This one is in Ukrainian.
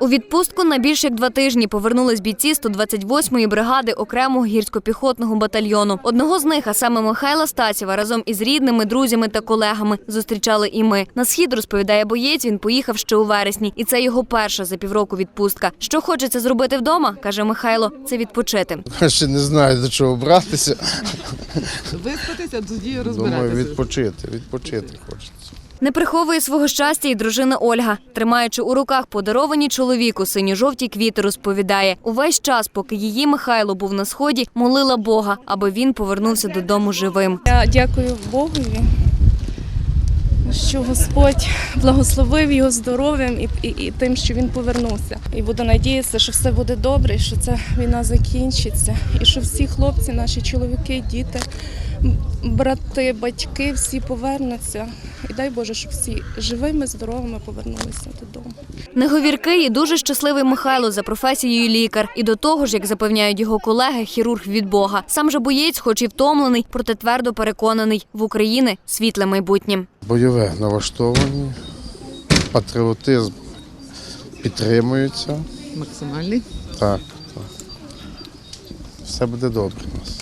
У відпустку на більш як два тижні повернулись бійці 128-ї бригади окремого гірсько-піхотного батальйону. Одного з них, а саме Михайла Стасєва, разом із рідними, друзями та колегами зустрічали і ми. На схід розповідає боєць. Він поїхав ще у вересні, і це його перша за півроку відпустка. Що хочеться зробити вдома, каже Михайло, це відпочити. Я ще не знаю до чого братися. Виспатися, тоді Думаю, відпочити, відпочити хочеться. Не приховує свого щастя і дружина Ольга, тримаючи у руках подаровані чоловіку синьо-жовті квіти, розповідає. Увесь час, поки її Михайло був на сході, молила Бога, аби він повернувся додому живим. Я дякую Богові, що Господь благословив його здоров'ям і, і, і тим, що він повернувся. І буду надіятися, що все буде добре, що ця війна закінчиться, і що всі хлопці, наші чоловіки, діти, брати, батьки, всі повернуться. І дай Боже, щоб всі живими, здоровими повернулися додому. Неговіркий і дуже щасливий Михайло за професією лікар. І до того ж, як запевняють його колеги, хірург від Бога. Сам же боєць, хоч і втомлений, проте твердо переконаний в Україні світле майбутнє. Бойове налаштовані, патріотизм підтримується. Максимальний. Так, так. Все буде добре у нас.